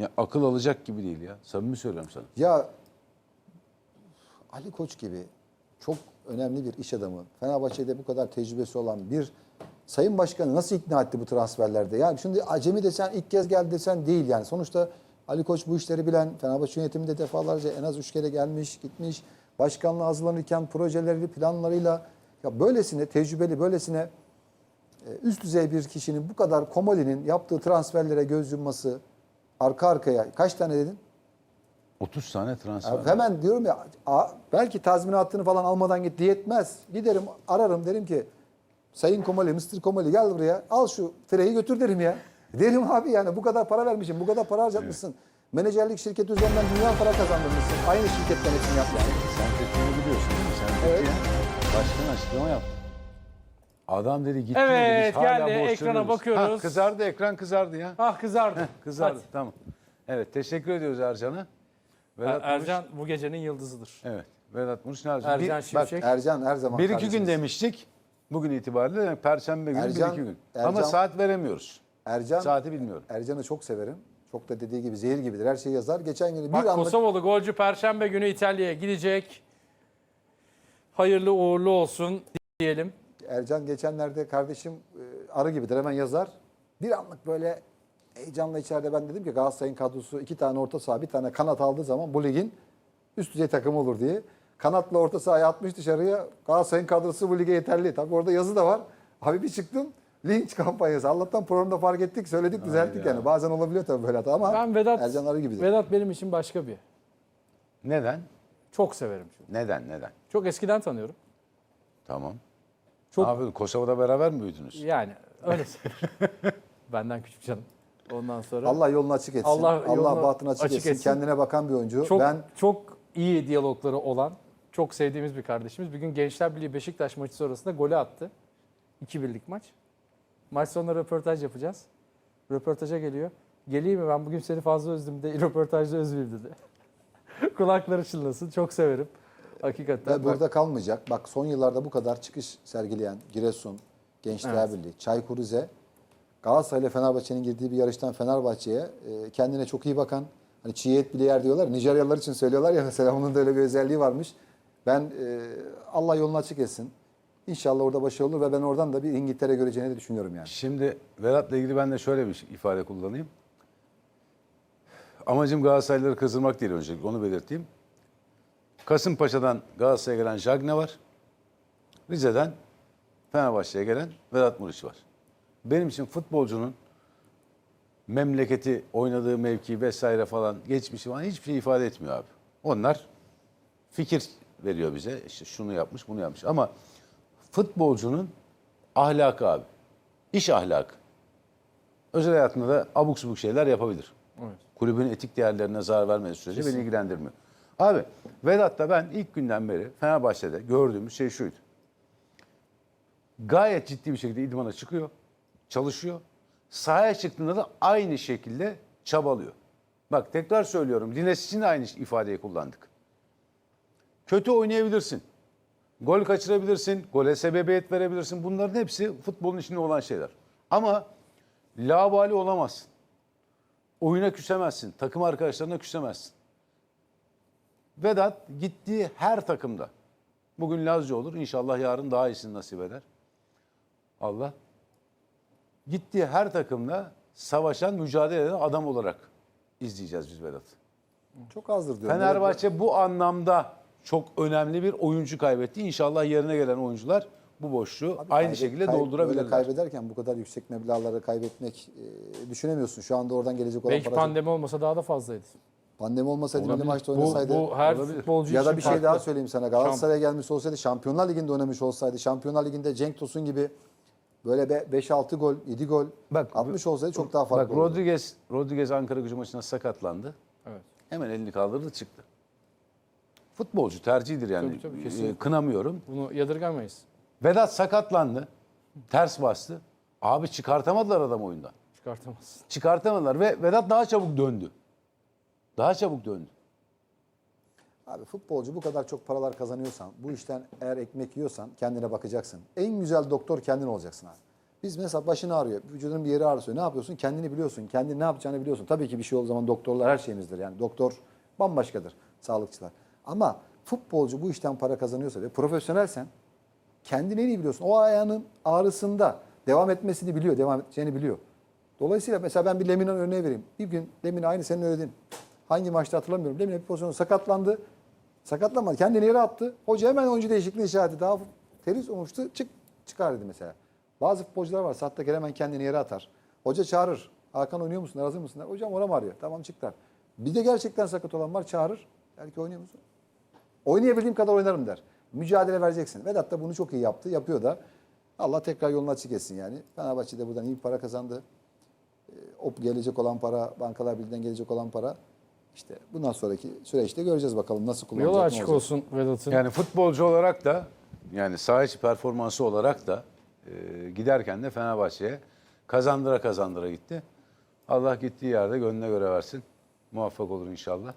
Ya akıl alacak gibi değil ya. Samimi söylüyorum sana. Ya Ali Koç gibi çok önemli bir iş adamı, Fenerbahçe'de bu kadar tecrübesi olan bir Sayın Başkanı nasıl ikna etti bu transferlerde? Yani şimdi acemi desen ilk kez geldi desen değil yani. Sonuçta Ali Koç bu işleri bilen, Fenerbahçe yönetiminde defalarca en az üç kere gelmiş, gitmiş. Başkanlığa hazırlanırken projeleri, planlarıyla ya böylesine tecrübeli, böylesine e, üst düzey bir kişinin bu kadar Komoli'nin yaptığı transferlere göz yumması arka arkaya kaç tane dedin? 30 tane transfer. Ya hemen diyorum ya a- belki tazminatını falan almadan gitti yetmez. Giderim ararım derim ki Sayın Komali, Mr. Komali gel buraya al şu fireyi götür derim ya. Derim abi yani bu kadar para vermişim, bu kadar para harcatmışsın. Menajerlik şirketi üzerinden dünya para kazandırmışsın. Aynı şirketten hepsini yapmışsın. Sen tekniğini biliyorsun değil mi? Sen Evet. Başkan açıklama yaptı. Adam dedi gitti Evet, dedi, biz hala geldi. borçlanıyoruz. Ekrana bakıyoruz. Ha, kızardı ekran kızardı ya. Ah kızardı. Kızardı Hadi. tamam. Evet teşekkür ediyoruz Ercan'a. Vedat Er- Muruç- Ercan bu gecenin yıldızıdır. Evet. Vedat Muruç ne yapacak? Ercan Bir- bak, Şimşek. Ercan her zaman bir iki gün kardeşimiz. demiştik. Bugün itibariyle yani Perşembe günü Ercan- bir iki gün. Ercan- Ama saat veremiyoruz. Ercan, Saati bilmiyorum. Ercan'ı çok severim. Çok da dediği gibi zehir gibidir. Her şeyi yazar. Geçen gün bir Bak anlık Kosovalı golcü Perşembe günü İtalya'ya gidecek. Hayırlı uğurlu olsun diyelim. Ercan geçenlerde kardeşim e, arı gibidir hemen yazar. Bir anlık böyle heyecanla içeride ben dedim ki Galatasaray'ın kadrosu iki tane orta saha bir tane kanat aldığı zaman bu ligin üst düzey takımı olur diye. Kanatla orta sahaya atmış dışarıya Galatasaray'ın kadrosu bu lige yeterli. Tabii orada yazı da var. Abi bir çıktım linç kampanyası. Allah'tan programda fark ettik söyledik düzelttik yani. Bazen olabiliyor tabii böyle hata ama Ben Vedat Ercan arı gibidir. Vedat benim için başka bir. Neden? Çok severim çünkü. Neden? Neden? Çok eskiden tanıyorum. Tamam. Çok- Ne yapıyordun? Kosova'da beraber mi büyüdünüz? Yani öyle. Benden küçük canım. Ondan sonra Allah yolunu açık etsin. Allah Allah, bahtını açık, açık etsin. etsin. Kendine bakan bir oyuncu. çok ben çok iyi diyalogları olan, çok sevdiğimiz bir kardeşimiz. Bir gün Gençler Birliği Beşiktaş maçı sonrasında golü attı. 2-1'lik maç. Maç sonunda röportaj yapacağız. Röportaja geliyor. Geleyim mi ben bugün seni fazla özledim de röportajda özleyeyim dedi. Kulakları çınlasın. Çok severim. Hakikaten. Ve burada kalmayacak. Bak son yıllarda bu kadar çıkış sergileyen Giresun, Gençler Birliği, Çaykur Rize, Galatasaray ile Fenerbahçe'nin girdiği bir yarıştan Fenerbahçe'ye e, kendine çok iyi bakan, hani çiğ et bile yer diyorlar. Nijeryalılar için söylüyorlar ya mesela onun da öyle bir özelliği varmış. Ben e, Allah yolunu açık etsin. İnşallah orada başarılı olur ve ben oradan da bir İngiltere göreceğini de düşünüyorum yani. Şimdi Vedat'la ilgili ben de şöyle bir ifade kullanayım. Amacım Galatasaraylıları kızdırmak değil öncelikle onu belirteyim. Kasımpaşa'dan Galatasaray'a gelen Jagne var. Rize'den Fenerbahçe'ye gelen Vedat Muriç var. Benim için futbolcunun memleketi, oynadığı mevki vesaire falan geçmişi falan hiçbir şey ifade etmiyor abi. Onlar fikir veriyor bize. İşte şunu yapmış, bunu yapmış. Ama futbolcunun ahlakı abi. İş ahlakı. Özel hayatında da abuk subuk şeyler yapabilir. Evet. Kulübün etik değerlerine zarar vermediği sürece beni ilgilendirmiyor. Abi Vedat'ta ben ilk günden beri Fenerbahçe'de gördüğümüz şey şuydu. Gayet ciddi bir şekilde idmana çıkıyor, çalışıyor. Sahaya çıktığında da aynı şekilde çabalıyor. Bak tekrar söylüyorum. Lines için de aynı ifadeyi kullandık. Kötü oynayabilirsin. Gol kaçırabilirsin, gole sebebiyet verebilirsin. Bunların hepsi futbolun içinde olan şeyler. Ama labali olamazsın. Oyuna küsemezsin, takım arkadaşlarına küsemezsin. Vedat gittiği her takımda. Bugün Lazio olur, inşallah yarın daha iyisini nasip eder. Allah. Gittiği her takımda savaşan, mücadele eden adam olarak izleyeceğiz biz Vedat'ı. Çok azdır diyorum. Fenerbahçe bu anlamda çok önemli bir oyuncu kaybetti. İnşallah yerine gelen oyuncular bu boşluğu Abi aynı kaybet- şekilde kay- doldurabilirler. Böyle kaybederken bu kadar yüksek meblağları kaybetmek e, düşünemiyorsun. Şu anda oradan gelecek olan Belki para. pandemi olmasa daha da fazlaydı. Pandemi olmasaydı milli maçta Bu, oynasaydı. bu her Olabilir. futbolcu ya da bir şey farklı. daha söyleyeyim sana. Galatasaray'a gelmiş olsaydı Şampiyonlar Ligi'nde oynamış olsaydı. Şampiyonlar Ligi'nde Cenk Tosun gibi böyle 5-6 gol, 7 gol Bak, atmış olsaydı çok daha farklı Bak olurdu. Rodriguez, Rodriguez Ankara gücü maçında sakatlandı. Evet. Hemen elini kaldırdı çıktı. Futbolcu tercihidir yani. Tabii, tabii, kesinlikle. Ee, Kınamıyorum. Bunu yadırgamayız. Vedat sakatlandı. Ters bastı. Abi çıkartamadılar adam oyundan. Çıkartamazsın. Çıkartamadılar ve Vedat daha çabuk döndü. Daha çabuk döndü. Abi futbolcu bu kadar çok paralar kazanıyorsan, bu işten eğer ekmek yiyorsan kendine bakacaksın. En güzel doktor kendin olacaksın abi. Biz mesela başını ağrıyor, vücudunun bir yeri ağrıyor. Ne yapıyorsun? Kendini biliyorsun. Kendini ne yapacağını biliyorsun. Tabii ki bir şey olduğu zaman doktorlar her şeyimizdir. Yani doktor bambaşkadır, sağlıkçılar. Ama futbolcu bu işten para kazanıyorsa ve profesyonelsen kendini en iyi biliyorsun. O ayağının ağrısında devam etmesini biliyor, devam edeceğini biliyor. Dolayısıyla mesela ben bir Lemina örneği vereyim. Bir gün Lemina aynı senin öğrediğin. Hangi maçta hatırlamıyorum. Lemina bir pozisyonda sakatlandı. Sakatlanmadı. Kendini yere attı. Hoca hemen oyuncu değişikliği işareti. Daha teris olmuştu. Çık çıkar dedi mesela. Bazı futbolcular var. Sahte hemen kendini yere atar. Hoca çağırır. Hakan oynuyor musun? Hazır mısın? der. Hocam oram arıyor. Tamam çık der. Bir de gerçekten sakat olan var. Çağırır. Belki oynuyor musun? Oynayabildiğim kadar oynarım der. Mücadele vereceksin. Vedat da bunu çok iyi yaptı. Yapıyor da. Allah tekrar yolunu açık etsin yani. Fenerbahçe'de buradan iyi para kazandı. Ee, O gelecek olan para, Bankalar Birliği'nden gelecek olan para. İşte bundan sonraki süreçte göreceğiz bakalım nasıl kullanacak. Yolu ne açık olsun Vedat'ın. Yani futbolcu olarak da yani saha içi performansı olarak da e, giderken de Fenerbahçe'ye kazandıra kazandıra gitti. Allah gittiği yerde gönlüne göre versin. Muvaffak olur inşallah.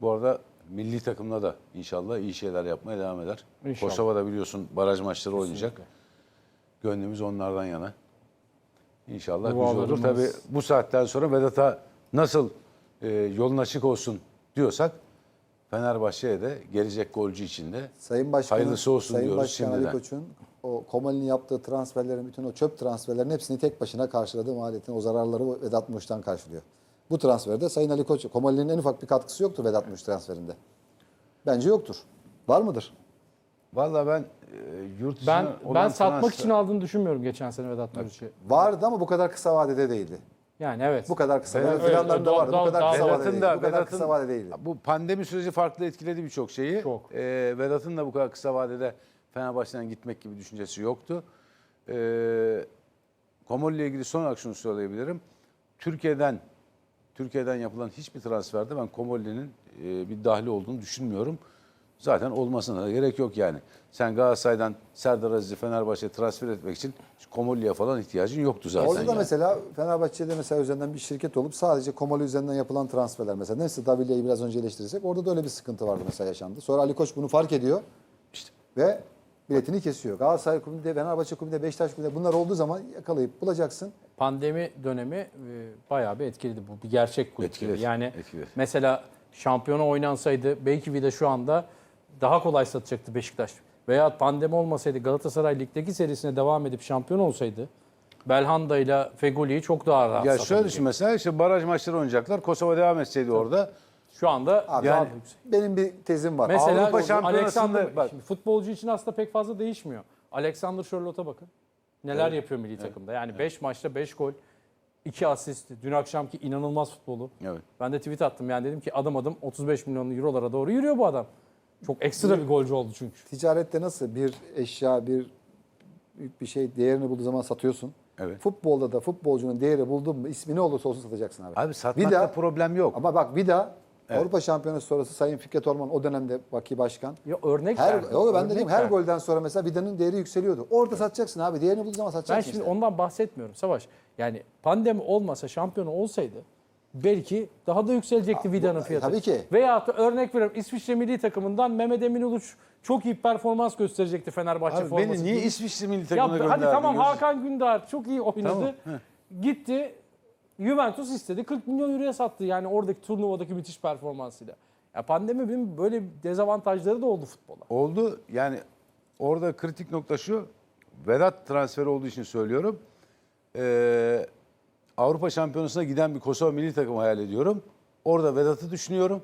Bu arada milli takımla da inşallah iyi şeyler yapmaya devam eder. İnşallah. Kosova'da biliyorsun baraj maçları oynayacak. Gönlümüz onlardan yana. İnşallah güzel olur. Tabii bu saatten sonra Vedat'a nasıl e, yolun açık olsun diyorsak Fenerbahçe'ye de gelecek golcü için de Sayın Başkan, Hayırlısı olsun Sayın diyoruz Başkan Ali şimdiden. Koç'un o Komali'nin yaptığı transferlerin bütün o çöp transferlerin hepsini tek başına karşıladı maliyetini o zararları Vedat Muş'tan karşılıyor. Bu transferde Sayın Ali Koç, Komali'nin en ufak bir katkısı yoktur Vedat Muş transferinde. Bence yoktur. Var mıdır? Vallahi ben e, yurt dışına Ben olan ben satmak transfer- için aldığını düşünmüyorum geçen sene Vedat Muriç'i. Vardı ama bu kadar kısa vadede değildi. Yani evet. Bu kadar kısa. Vedat- Böyle Evet, planlarında daha- vardı. daha- Bu kadar kısa vadede da Bu kadar kısa vadede değildi. bu pandemi süreci farklı etkiledi birçok şeyi. Çok. E, Vedat'ın da bu kadar kısa vadede Fenerbahçe'den gitmek gibi düşüncesi yoktu. E, Komol ile ilgili son olarak şunu söyleyebilirim. Türkiye'den Türkiye'den yapılan hiçbir transferde ben Komolli'nin e, bir dahli olduğunu düşünmüyorum. Zaten olmasına da gerek yok yani. Sen Galatasaray'dan Serdar Aziz'i Fenerbahçe'ye transfer etmek için Komolli'ye falan ihtiyacın yoktu zaten. Orada da yani. mesela Fenerbahçe'de mesela üzerinden bir şirket olup sadece Komali üzerinden yapılan transferler mesela. Neyse Davilya'yı biraz önce eleştirirsek orada da öyle bir sıkıntı vardı mesela yaşandı. Sonra Ali Koç bunu fark ediyor ve biletini kesiyor. Galatasaray kulübünde, Fenerbahçe kulübünde, Beşiktaş kulübünde bunlar olduğu zaman yakalayıp bulacaksın. Pandemi dönemi e, bayağı bir etkiledi bu. Bir gerçek kulüp Etkiler. Yani etkiler. mesela şampiyona oynansaydı belki bir de şu anda daha kolay satacaktı Beşiktaş. Veya pandemi olmasaydı Galatasaray ligdeki serisine devam edip şampiyon olsaydı Belhanda ile Fegoli'yi çok daha rahat Ya şöyle düşün mesela işte baraj maçları oynayacaklar. Kosova devam etseydi orada. Şu anda Abi Yani- benim bir tezim var. Mesela Avrupa Şampiyonası'nda- bak- şimdi futbolcu için aslında pek fazla değişmiyor. Alexander Sherlock'a bakın. Neler yapıyor milli takımda. Yani 5 maçta 5 gol, 2 asist. Dün akşamki inanılmaz futbolu. Evet. Ben de tweet attım yani dedim ki adım adım 35 milyon eurolara doğru yürüyor bu adam. Çok ekstra bir golcü oldu çünkü. Ticarette nasıl bir eşya, bir büyük bir şey değerini bulduğu zaman satıyorsun. Evet. Futbolda da futbolcunun değeri buldun mu ismi ne olursa olsun satacaksın abi. Abi satmakta Vida- problem yok. Ama bak Vida Avrupa Şampiyonası sonrası Sayın Fikret Orman o dönemde vaki başkan. Ya örnek Her, verdim, yo, ben örnek dedim her verdim. golden sonra mesela Vida'nın değeri yükseliyordu. Orada satacaksın abi. Değerini bulduğu zaman Ben satacaksın şimdi işte. ondan bahsetmiyorum Savaş. Yani pandemi olmasa şampiyon olsaydı belki daha da yükselecekti Vida'nın fiyatı. tabii ki. Veya örnek veriyorum İsviçre milli takımından Mehmet Emin Uluç çok iyi performans gösterecekti Fenerbahçe Abi forması. beni niye. İsviçre milli Ya takımına gönderdin? hadi tamam Gözü- Hakan Gündar çok iyi oynadı. Tamam. Gitti Juventus istedi 40 milyon euroya sattı yani oradaki turnuvadaki müthiş performansıyla. Ya pandeminin böyle dezavantajları da oldu futbola. Oldu. Yani orada kritik nokta şu. Vedat transferi olduğu için söylüyorum. Ee, Avrupa Şampiyonası'na giden bir Kosova milli takım hayal ediyorum. Orada Vedat'ı düşünüyorum.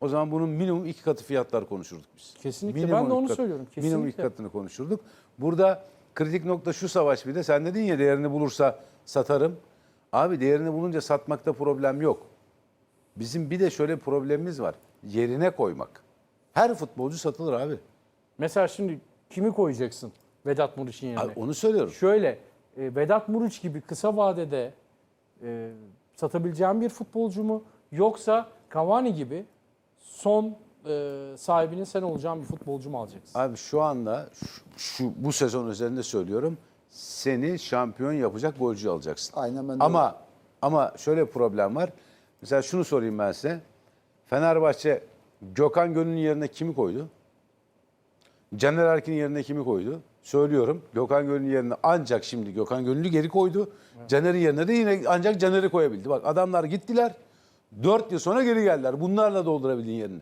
O zaman bunun minimum iki katı fiyatlar konuşurduk biz. Kesinlikle. Minimum Ben de onu katı- söylüyorum. Minimum iki Kesinlikle. katını konuşurduk. Burada kritik nokta şu savaş bir de. Sen dedin ya değerini bulursa satarım. Abi değerini bulunca satmakta problem yok. Bizim bir de şöyle problemimiz var. Yerine koymak. Her futbolcu satılır abi. Mesela şimdi kimi koyacaksın Vedat Muriç'in yerine? Abi onu söylüyorum. Şöyle e, Vedat Muriç gibi kısa vadede e, satabileceğin bir futbolcu mu? Yoksa Cavani gibi son e, sahibinin sen olacağın bir futbolcu mu alacaksın? Abi şu anda şu, şu- bu sezon üzerinde söylüyorum. Seni şampiyon yapacak golcü alacaksın. Aynen ben de Ama ama şöyle bir problem var. Mesela şunu sorayım ben size. Fenerbahçe Gökhan Gönül'ün yerine kimi koydu? Caner Erkin'in yerine kimi koydu? Söylüyorum. Gökhan Gönül yerine ancak şimdi Gökhan Gönül'ü geri koydu. Caner'in yerine de yine ancak Caner'i koyabildi. Bak adamlar gittiler. 4 yıl sonra geri geldiler. Bunlarla doldurabildin yerini.